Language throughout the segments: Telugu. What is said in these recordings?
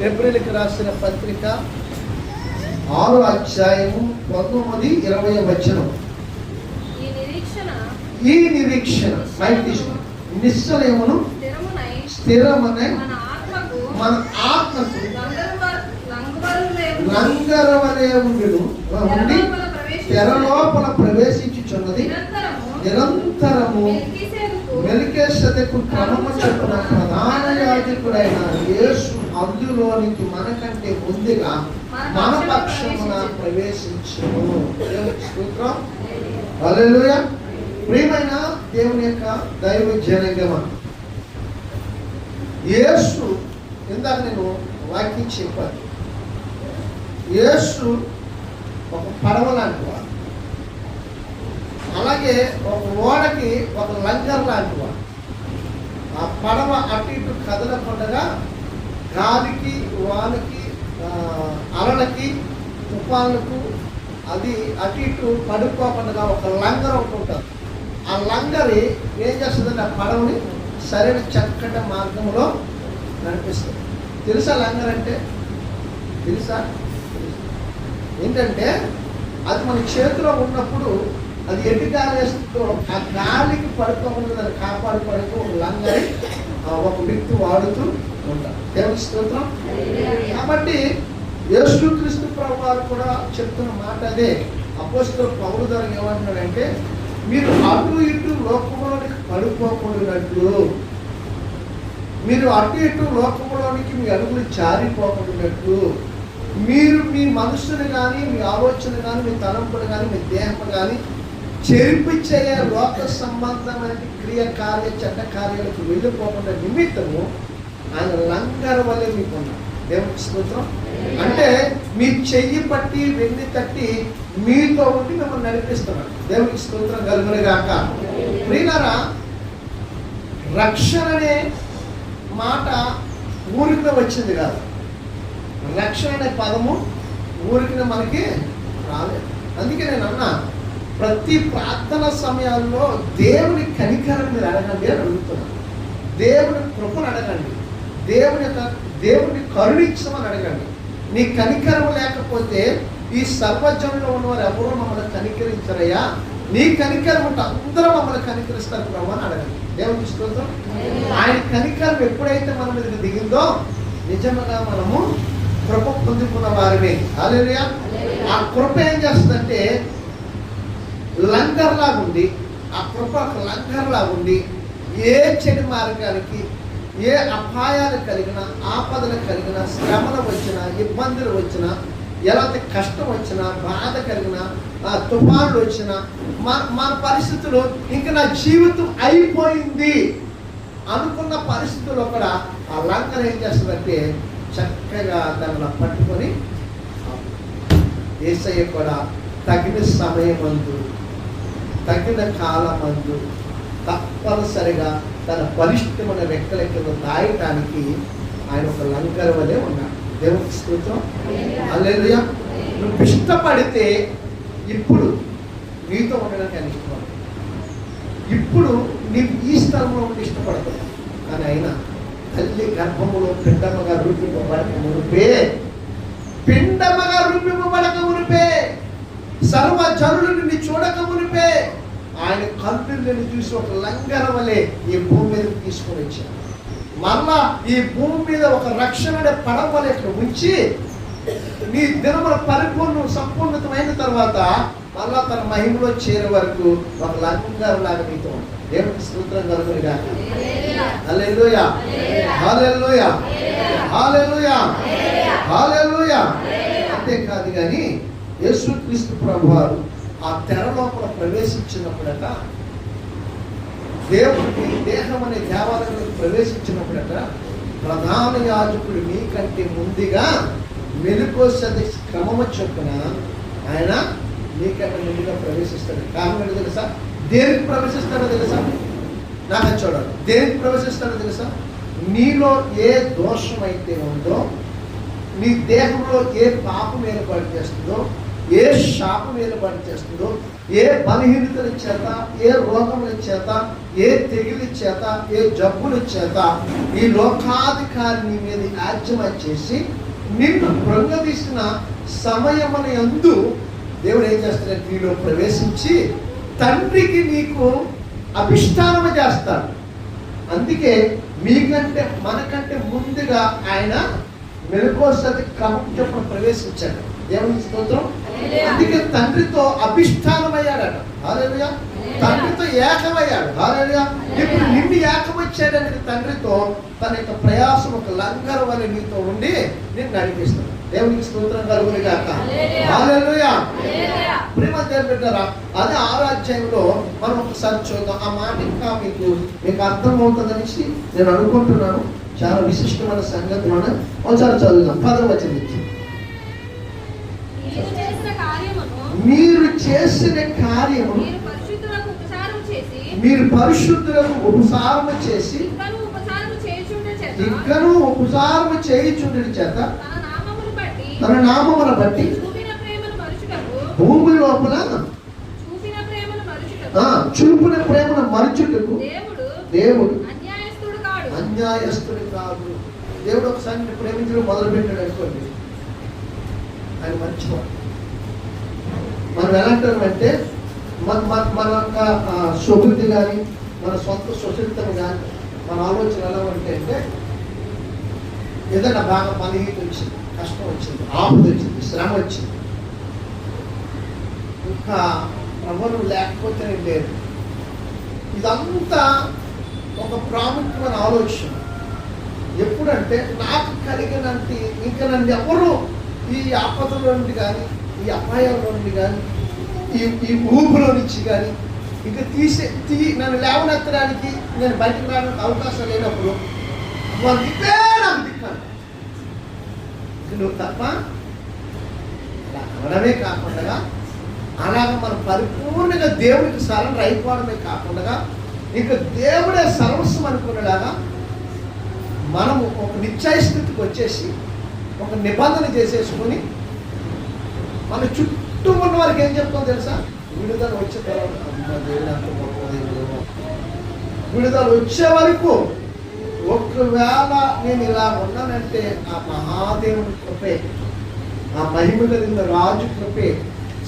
ఏప్రిల్కి రాసిన పత్రిక ఆరు అధ్యాయము పంతొమ్మిది ఇరవై వచనం. ఈ నిరీక్షణ నిశ్చయమును స్థిరమునై మన ఆత్మకు ఉండును. ఉండి. తెర లోపల ప్రవేశించుచున్నది. నిరంతరము నిరంతరము మెల్కీసెదెకు క్రమము చెప్పిన ప్రధాన యాజకుడైన యేసు అందులోనికి మనకంటే ముందుగా మన పక్షమున ప్రవేశించును. స్తోత్రం. హల్లెలూయా. ప్రియమైన దేవుని యొక్క దైవ జనగమ యేసు ఇందాక నేను వాక్యం చెప్పాను. యేసు ఒక పడవ లాంటి వాడు. అలాగే ఒక ఓడకి ఒక లంగర్ లాంటి వాడు. ఆ పడవ అటు ఇటు కదలకుండగా గాలికి వానకి అలలకి తుఫాన్లకు అది అటు ఇటు పడుకోకుండా ఒక లంగర్ ఒకటి ఉంటుంది. ఆ లంగరి ఏం చేస్తుందంటే ఆ పడవని సరైన చక్కటి మార్గంలో నడిపిస్తుంది. తెలుసా లంగర్ అంటే? తెలుసా. ఏంటంటే అది మన చేతిలో ఉన్నప్పుడు అది ఎటు గాలి వేస్తుందో ఆ గాలికి పడుకోకుండా దాన్ని కాపాడుకోవడానికి ఒక లంగరి ఆ, ఒక వ్యక్తి వాడుతూ ఉంటారు. దేవుని స్తోత్రం. కాబట్టి యేసుక్రీస్తు ప్రభు వారు కూడా చెప్తున్న మాట అదే. అపోస్తుల పౌరు ద్వారా ఏమంటున్నాడంటే మీరు అటు ఇటు లోకంలోనికి పడిపోకుండాట్లు మీరు అటు ఇటు లోకంలోనికి మీ అడుగులు జారిపోకుండాట్లు మీరు మీ మనస్సును కానీ మీ ఆలోచన కానీ మీ తలంపులు కానీ మీ దేహం కానీ చేర్పించే లోక సంబంధమైన క్రియ కార్య చెడ్డ కార్యాలకు వెళ్ళిపోకుండా నిమిత్తము ఆయన లంగర వల్లే మీకు దేవుడి స్తోత్రం. అంటే మీ చెయ్యి పట్టి వెన్ను తట్టి మీతో ఉండి మిమ్మల్ని నడిపిస్తున్నాడు. దేవుడికి స్తోత్రం కలుగును గాక ప్రియులరా రక్షణ అనే మాట ఊరికి వచ్చింది కాదు. రక్షణ అనే పదము ఊరికి మనకి రాలేదు. అందుకే నేను అన్నా ప్రతి ప్రార్థన సమయాల్లో దేవుని కనికరం మీరు అడగండి అని అడుగుతున్నాను. దేవుని కృపను అడగండి. దేవుని యొక్క దేవుని కరుణించమని అడగండి. నీ కనికరం లేకపోతే ఈ సర్వజనులో ఉన్నవారు ఎవరు మమ్మల్ని కనికరించరయ్యా? నీ కనికరం ఉంటే అందరూ మమ్మల్ని కనికరిస్తారు ప్రభు అని అడగండి. దేవుని స్తోత్రం. ఆయన కనికరం ఎప్పుడైతే మన మీద దిగిందో నిజంగా మనము కృప పొందుకున్న వారిని. అలేరియా ఆ కృప ఏం చేస్తుందంటే లంగర్లాగా ఉండి ఆ కృప ఒక ఉండి ఏ చెడు మార్గానికి ఏ అపాయాలు కలిగినా ఆపదలు కలిగినా శ్రమలు వచ్చినా ఇబ్బందులు వచ్చిన ఎలాంటి కష్టం వచ్చినా బాధ కలిగినా ఆ తుఫానులు వచ్చినా మన మన పరిస్థితులు ఇంకా నా జీవితం అయిపోయింది అనుకున్న పరిస్థితుల్లో కూడా ఆ లంకర్ ఏం చేస్తుందంటే చక్కగా దానిలో పట్టుకొని ఏసయ్య కూడా తగిన సమయమందు తగిన కాలమందు తప్పనిసరిగా తన బలిష్టమైన రెక్కల కింద దాయటానికి ఆయన ఒక లంకర్ వలె ఉన్నాడు. దేవునికి స్తోత్రం. అల్లెలుయా నువ్వు ఇష్టపడితే ఇప్పుడు నీతో ఉండడానికి ఆయన ఇష్టపడతాడు ఇప్పుడు నీవు ఈ స్థలంలో ఉండి ఇష్టపడతావు. కానీ అయినా తల్లి గర్భములో పిండమగా రూపింపబడక మునిపే పిండమగా సర్వ జనులను నీ చూడక మునిపే. ఆయన కల్పిల్ని చూసి ఒక లంగర వలె ఈ భూమి మీదకి తీసుకొని వచ్చాడు. మరలా ఈ భూమి మీద ఒక రక్షణ అనే పడవ వలె ఇక్కడ ఉంచి నీ దినముల పరిపూర్ణ సంపూర్ణతమైన తర్వాత మళ్ళా తన మహిమలో చేరే వరకు ఒక లంగర్ లాగా మీతో ఉంటాడు. దేవునికి స్తోత్రం కలుగునిగా హల్లెలూయా. హల్లెలూయా. హల్లెలూయా. హల్లెలూయా. అంతేకాదు కానీ యేసుక్రీస్తు ప్రభువారు ఆ తెర లోపల ప్రవేశించినప్పుడట దేవుడికి దేహం అనే దేవాలయంలోకి ప్రవేశించినప్పుడట ప్రధాన యాజకుడు మీకంటే ముందుగా మెలుకోసది క్రమము చొప్పున ఆయన మీకంటే ముందుగా ప్రవేశిస్తాడు. కారణం తెలుసా? దేనికి ప్రవేశిస్తాడో తెలుసా? నాకు చూడాలి దేనికి ప్రవేశిస్తాడో తెలుసా? నీలో ఏ దోషం అయితే ఉందో నీ దేహంలో ఏ పాపం ఏర్పాటు చేస్తుందో ఏ శాపం ఏర్పాటు చేస్తుందో ఏ బలహీనతల చేత ఏ రోగముల చేత ఏ తెగిలి చేత ఏ జబ్బుల చేత ఈ లోకాధికారిని మీద యాజ్యమ చేసి నిన్ను కృంగదీసిన సమయమున యందు దేవుడు ఏం చేస్తాడు నీలో ప్రవేశించి తండ్రికి నీకు అభిష్టానము చేస్తాడు. అందుకే మీకంటే మనకంటే ముందుగా ఆయన మెలకోసతి క్రమం చెప్పిన ప్రవేశించాడు. దేవుని స్తోత్రం. అందుకే తండ్రితో అభిష్టానమయ్యాడట. హాలేలుయా. తండ్రితో ఏకమయ్యాడు. హాలేలుయా. ఇప్పుడు నిన్ను ఏకమచ్చాడని తండ్రితో తన యొక్క ప్రయాసం ఒక లంగర వల్ల నీతో ఉండి నేను నడిపిస్తాడు. దేవునికి స్తోత్రం కలుగుని. హాలేలుయా. హల్లెలూయా. ప్రేమ బిడ్డలారా, అదే ఆరాధ్యంలో మనం ఒకసారి చూద్దాం. ఆ మాట ఇంకా మీకు మీకు అర్థమవుతుందనేసి నేను అనుకుంటున్నాను. చాలా విశిష్టమైన సంగతి మనం ఒకసారి చదువుదాం. పదవ వచనం నుంచి మీరు చేసిన కార్యమును మీరు చేసిన కార్యము మీరు పరిశుద్ధులకు ఉపచారం చేసి ఉపసారము ఇంకను ఇంకను ఉపసారము చేయుచుండడి చేత తన నామమును బట్టి భూమి లోపల చూపిన ప్రేమను ఆ, మరుచుటకు దేవుడు అన్యాయస్తుడు కాదు. దేవుడు ఒకసారి ప్రేమించడం మొదలు పెట్టాడు అనుకోండి. ఆయన మంచివాడు. మనం ఎలాంటామంటే మన మన మన యొక్క ఆ, కానీ మన సొంత సుశీలతం కానీ మన ఆలోచన ఎలా ఉంటే అంటే ఏదైనా బాగా పనిహీత వచ్చింది కష్టం వచ్చింది ఆపద వచ్చింది శ్రమ వచ్చింది. ఇంకా ప్రభువు లేకపోతే నేను లేదు. ఇదంతా ఒక ప్రాముఖ్యమైన ఆలోచన. ఎప్పుడంటే నాకు కలిగినంత ఇంకా నన్ను ఎవరు ఈ ఆపదలో నుండి కానీ ఈ అపాయంలో నుండి కానీ ఈ ఈ ఊపులో నుంచి కానీ ఇంకా తీసే తీ నన్ను లేవనెత్తడానికి నేను బయటకు రావడానికి అవకాశం లేనప్పుడు వాళ్ళు దిక్కే నాకు దిక్కాను నువ్వు తప్ప అలా అనడమే కాకుండా అలాగ మనం పరిపూర్ణంగా దేవుడికి సరెండర్ అయిపోవడమే కాకుండా ఇంకా దేవుడే సర్వస్వం అనుకునేలాగా మనము ఒక నిశ్చయ స్థితికి వచ్చేసి ఒక నిబంధన చేసేసుకొని మన చుట్టూ ఉన్న వారికి ఏం చెప్తాం తెలుసా? విడుదల వచ్చే తర్వాత. విడుదల వచ్చే వరకు ఒకవేళ నేను ఇలా ఉన్నానంటే ఆ మహాదేవుని కృపే ఆ మహిమ కలిగిన రాజు కృపే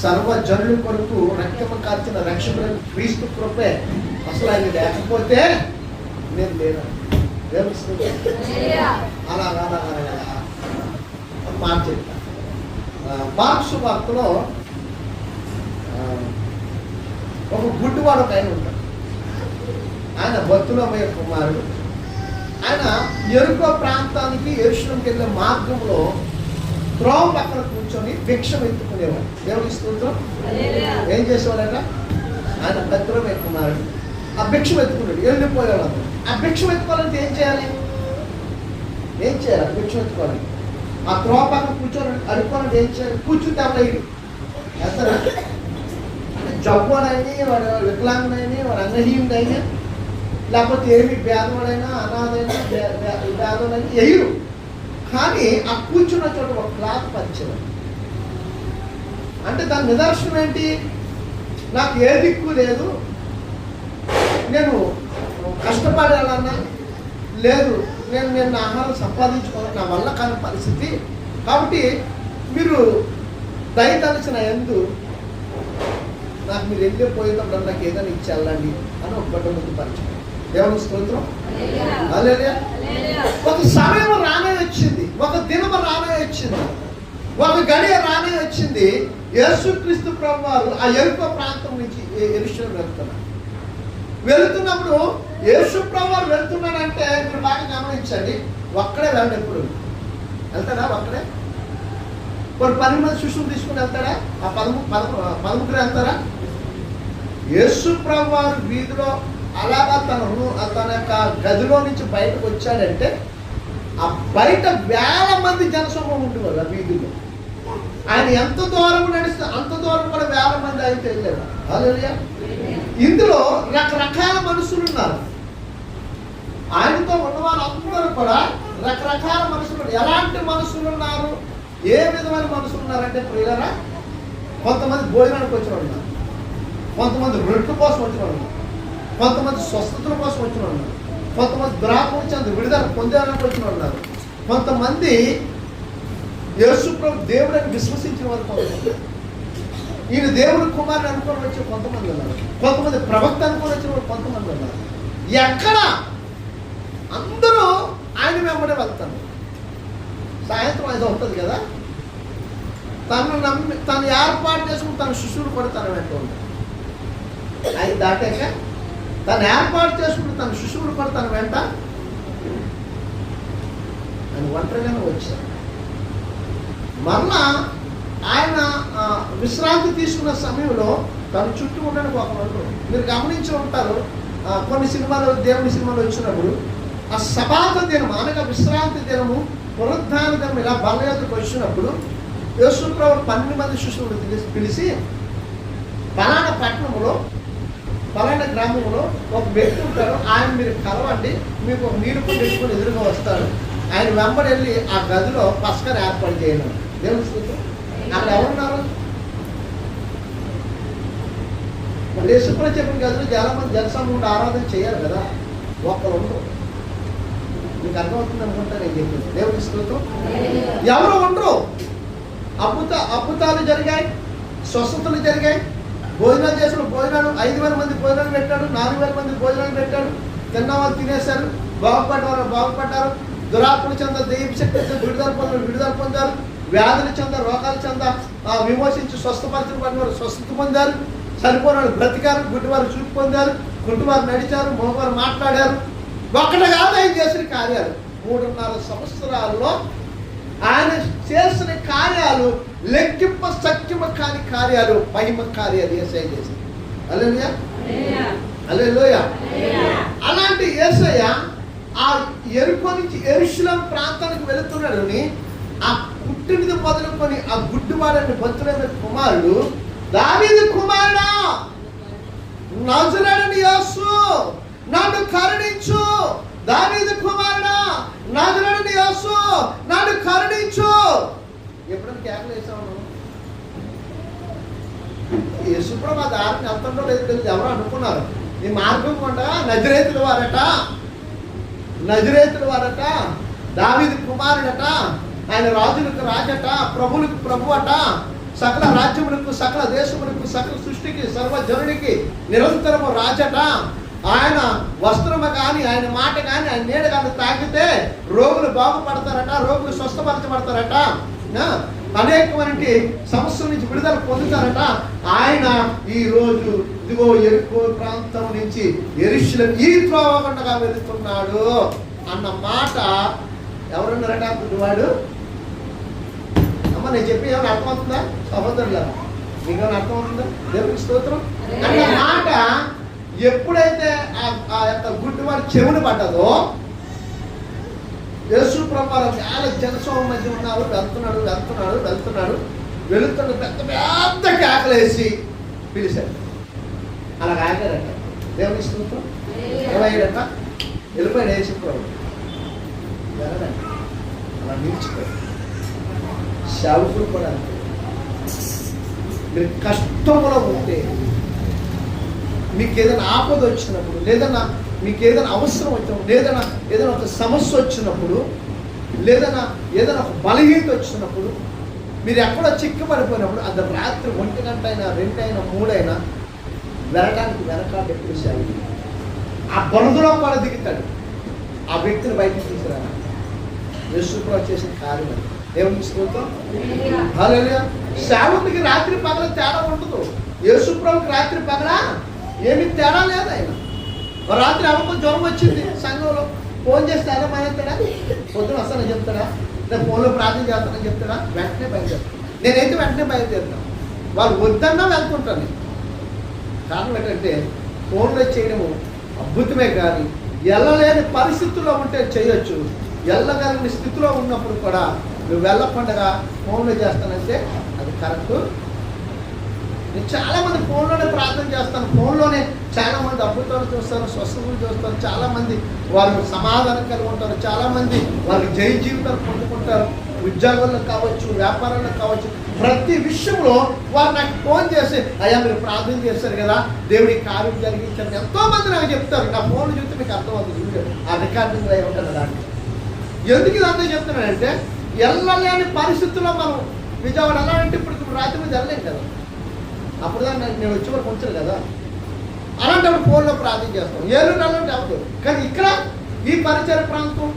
సర్వజనుల కొరకు రక్తము కార్చిన రక్షకుడు క్రీస్తు కృపే. అసలు ఆయన లేకపోతే నేను లేను. అలాగా అలాగా ఒక మాట మార్క్స్ వార్తలో ఆ, ఒక గుడ్డివాడు ఒక ఆయన ఉంటాడు. ఆయన భక్తులమయ్య కుమారుడు. ఆయన ఎరుకో ప్రాంతానికి ఎరుషులంకి వెళ్ళే మార్గంలో త్రోవ పక్కన కూర్చొని భిక్షం ఎత్తుకునేవాడు. దేవుని స్తోత్రం. ఏం చేసేవాడట? ఆయన భద్రమే కుమారుడు. ఆ భిక్షం ఎత్తుకున్నాడు వెళ్ళిపోయేవాడు. ఆ భిక్షం ఎత్తుకోవాలంటే ఏం చేయాలి? ఏం చేయాలి? భిక్షం ఎత్తుకోవాలి. ఆ త్రోవ పక్కన కూర్చొని అడుక్కోవాలంటే ఏం చేయాలి కూర్చుంటే అవ్వలేదు ఎత్తరా? జబ్బుడైనా వాడు వికలాంగుడైనా వాడు అంగహీనుడైనా లేకపోతే ఏమి భేదవాడైనా అనాథైనా భే- భేదవాడైనా ఎయ్యరు కానీ ఆ కూర్చున్న చోట ఒక క్లాత్ పరిచయం అంటే దాని నిదర్శనం ఏంటి? నాకు ఏ దిక్కు లేదు. నేను కష్టపడాలన్నా లేదు. నేను నేను నా ఆహారం సంపాదించుకోవాలి నా వల్ల కాని పరిస్థితి. కాబట్టి మీరు దయతలసిన ఎందు నాకు మీరు వెళ్ళిపోయేటప్పుడు నాకు ఏదైనా ఇచ్చి వెళ్ళండి అని ఒక గడ్డ ముందు పరిచయం. దేవుని స్తోత్రం. హల్లెలూయా. ఒక సమయం రానే వచ్చింది ఒక దినం రానే వచ్చింది ఒక గడియ రానే వచ్చింది. యేసుక్రీస్తు ప్రభు వారు ఆ ఎరుక ప్రాంతం నుంచి ఎరుషులు వెళ్తున్నారు. వెళ్తున్నప్పుడు యేసుప్రభు వారు వెళ్తున్నాడంటే మీరు బాగా గమనించండి. ఒక్కడే వెళ్ళండి ఎప్పుడు వెళ్తాడా ఒక్కడే? కొన్ని పది మంది శిష్యులు తీసుకుని వెళ్తాడా ఆ పదము పదముగ్గురు వెళ్తారా? యేసుప్రభు వారు వీధిలో అలాగా తన తన యొక్క గదిలో నుంచి బయటకు వచ్చాడంటే ఆ బయట వేల మంది జనసమూహం ఉంటుంది ఆ వీధిలో. ఆయన ఎంత దూరం నడిస్తే అంత దూరం కూడా వేల మంది ఆయన వెళ్ళారు హల్లెలూయా. ఇందులో రకరకాల మనుషులు ఉన్నారు. ఆయనతో ఉన్న వాళ్ళందరూ కూడా రకరకాల మనుషులు. ఎలాంటి మనుషులు ఉన్నారు? ఏ విధమైన మనుషులు ఉన్నారంటే ప్రియులరా కొంతమంది భోజనానికి వచ్చిన వాళ్ళు ఉన్నారు. కొంతమంది రొట్టె కోసం వచ్చిన ఉన్నారు. కొంతమంది స్వస్థతల కోసం వచ్చిన ఉన్నారు. కొంతమంది దురాత్మ చెంది విడుదల పొందేదానికి వచ్చిన ఉన్నారు. కొంతమంది యేసుప్రభు దేవుడని విశ్వసించిన వారు కొంతమంది. ఈయన దేవుడు కుమారుని అనుకొని వచ్చే కొంతమంది ఉన్నారు. కొంతమంది ప్రవక్త అనుకొని వచ్చిన వాళ్ళు కొంతమంది ఉన్నారు. ఎక్కడ? అందరూ ఆయన వెంబడే వెళ్తాను సాయంత్రం ఐదు అవుతుంది కదా? తను నమ్మి తను ఏర్పాటు చేసుకుని తన శిష్యుడు కూడా తన వెంట ఉంటాడు దాటాక తను ఏర్పాటు చేసుకుని తన శిష్యుడు కూడా తన వెంట ఆయన ఒంటరిగానే వచ్చారు. మరలా ఆయన విశ్రాంతి తీసుకున్న సమయంలో తన చుట్టూ ఉండడానికి ఒక మీరు గమనించి ఉంటారు కొన్ని సినిమాలు దేవుని సినిమాలు వచ్చినప్పుడు ఆ సబాత దినం అనగా విశ్రాంతి దినము పునరుద్ధాన దినం ఇలా బలయాత్రకు వచ్చినప్పుడు యేసుప్రభు పన్నెండు మంది శిష్యులు పిలిచి పిలిచి పలానా పట్టణంలో పలానా గ్రామంలో ఒక వ్యక్తి ఉంటారు ఆయన మీరు కలవండి మీకు ఒక నీరు పెట్టుకొని ఎదురుగా వస్తారు ఆయన వెంబడి వెళ్ళి ఆ గదిలో పస్కర్ ఏర్పాటు చేయను. దేవుని అక్కడ ఎవరున్నారు? మరి యేసుప్రభు చెప్పిన గదిలో చాలా మంది జనసమూహం ఆరాధన చేయాలి కదా. ఒక్కరు ఉండరు. మీకు అర్థమవుతుంది అనుకుంటా నేను చెప్పింది దేవుని స్తోత్రం. ఎవరు ఉండరు. అద్భుత అద్భుతాలు జరిగాయి. స్వస్థతలు జరిగాయి. భోజనాలు చేసిన భోజనాలు ఐదు వేల మంది భోజనాలు పెట్టాడు నాలుగు వేల మంది భోజనాలు పెట్టాడు తిన్న వాళ్ళు తినేశారు. బాగుపడ్డారు బాగుపడ్డారు. దురాత్మ చెంద దెయ్యం శక్తి విడుదల పొందారు విడుదల పొందారు. వ్యాధుల చెంద రోగాల చెంద ఆ విమోచించి స్వస్థపరచిన పడిన వారు స్వస్థత పొందారు. చనిపోయిన వాళ్ళు బ్రతికారు గుడ్డివారు చూపు పొందారు గుడ్డివారు నడిచారు మగవారు మాట్లాడారు. ఒక్కటి కాదు ఆయన చేసిన కార్యాలు. మూడున్నర సంవత్సరాల్లో ఆయన చేసిన కార్యాలు లెక్కింప సత్యమ కాని కార్యాలు మహిమ కార్యాలు ఏసఐ చేసింది అల్లెలుయా? అల్లెలుయా. అలాంటి ఏసయ్య ఆ ఎరుకో నుంచి ఎరుశలం ప్రాంతానికి వెళుతున్నాడు అని ఆ పుట్టినది మొదలుకొని ఆ గుడ్డివాడని భక్తుడైన కుమారుడు దావీదు కుమారుడా నజరడని యేసు నన్ను కరుణించు. దావీదు కుమారుడా నజరడని యేసు నన్ను కరుణించు. ఎప్పుడైనా కేకలు వేసాము నువ్వు? యేసుప్రభు ఆ దారిని వెళ్తుండో లేదు తెలియదు. ఎవరు అనుకున్నారు. ఈ మార్గం కొండ నజరేతుల వారట. నజరేతుల వారట. దావీదు కుమారుడట. ఆయన రాజులకు రాజట ప్రభులకు ప్రభు అట సకల రాజ్యములకు సకల దేశములకు సకల సృష్టికి సర్వజనునికి నిరంతరము రాజట. ఆయన వస్త్రము కానీ ఆయన మాట కానీ ఆయన నీడ కానీ తాకితే రోగులు బాగుపడతారట రోగులు స్వస్థపరచబడతారట. అనేకమైన సమస్యల నుంచి విడుదల పొందుతారట. ఆయన ఈ రోజు ఇదిగో ఎరుకో ప్రాంతం నుంచి ఎరుషుల ఈ త్రోవకుండా వెళుతున్నాడు అన్న మాట ఎవరున్నారట? వాడు అమ్మ నేను చెప్పి ఏమైనా అర్థమవుతుందా? సహోదరుల మీకు ఏమైనా అర్థమవుతుందా? దేవునికి స్తోత్రం. అన్న మాట ఎప్పుడైతే ఆ- యొక్క గుడ్డివాడు చెవులు పడ్డదో యేసు ప్రభావం చాలా జనసమూహం మధ్య ఉన్నారు వెళ్తున్నాడు వెళ్తున్నాడు వెళ్తున్నాడు. వెళుతున్న పెద్ద పెద్ద కేకలేసి పిలిచాడు. అలా ఆగారట దేవుని స్తోత్రం. ఏమయ్యాడట వెళ్ళిపోయాడు యేసు ప్రభు వెళ్ళడండి అలా నిలిచిపోయాడు. సేవకులు కూడా అంతే. మీరు కష్టంలో ఉంటే మీకు ఏదైనా ఆపద వచ్చినప్పుడు లేదన్నా మీకు ఏదైనా అవసరం వచ్చినప్పుడు లేదన్నా ఏదైనా ఒక సమస్య వచ్చినప్పుడు లేదన్నా ఏదైనా ఒక బలహీనత వచ్చినప్పుడు మీరు ఎక్కడో చిక్కబడిపోయినప్పుడు అది రాత్రి ఒంటి గంట అయినా రెండైనా మూడైనా వెరటానికి వెనకాల ఎప్పుడు సాగి ఆ బరుదులో కూడా దిగుతాడు. ఆ వ్యక్తిని బయటకు తీసుకురా యేసుప్రభు చేసిన కార్యం అది. స్తోత్రం. సేవకుడికి రాత్రి పగల తేడా ఉండదు. యేసుప్రభుకి రాత్రి పగల ఏమి తేడా లేదు ఆయన. రాత్రి అమ్మకు జ్వరం వచ్చింది సంఘంలో. ఫోన్ చేస్తే ఎలా మానేస్తాడా పొద్దున వస్తానని చెప్తాడా? నేను ఫోన్లో ప్రార్థన చేస్తానని చెప్తాడా? వెంటనే బయలుదేరుతాను నేనైతే వెంటనే బయలుదేరుతాను. వాళ్ళు వద్దన్నా వెళ్తుంటాను కారణం ఏంటంటే ఫోన్లో చేయడము అద్భుతమే కానీ వెళ్ళలేని పరిస్థితుల్లో ఉంటే చేయొచ్చు. వెళ్ళగలిగిన స్థితిలో ఉన్నప్పుడు కూడా నువ్వు వెళ్ళకుండా ఫోన్లో చేస్తానంటే అది కరెక్ట్. నేను చాలామంది ఫోన్లోనే ప్రార్థన చేస్తాను. ఫోన్లోనే చాలామంది అద్భుతాలు చూస్తారు స్వస్థతలు చూస్తారు చాలా మంది వాళ్ళు సమాధానం కలిగి ఉంటారు. చాలా మంది వాళ్ళు జై జీవితాలు పొందుకుంటారు. ఉద్యోగంలో కావచ్చు వ్యాపారంలో కావచ్చు. ప్రతి విషయంలో వారు నాకు ఫోన్ చేసి అయ్యా మీరు ప్రార్థన చేస్తారు కదా దేవుడి కార్యం జరిగించారు ఎంతో మంది నాకు చెప్తారు. నా ఫోన్ చూస్తే మీకు అర్థమవుతుంది. ఆ రికార్డింగ్ అయి ఉంటుంది దాంట్లో ఎందుకు ఇదంతా చెప్తున్నానంటే వెళ్ళలేని పరిస్థితుల్లో మనం విజయవాడ ఎలా అంటే ఇప్పుడు ఇప్పుడు రాత్రి మీద వెళ్ళలేం కదా. అప్పుడు దాన్ని నేను వచ్చే వరకు ఉంచాను కదా. అలాంటప్పుడు ఫోన్లో ప్రార్థన చేస్తాం. ఏలూరు అలాంటి అవ్వదు కానీ ఇక్కడ ఈ పరిచయ ప్రాంతం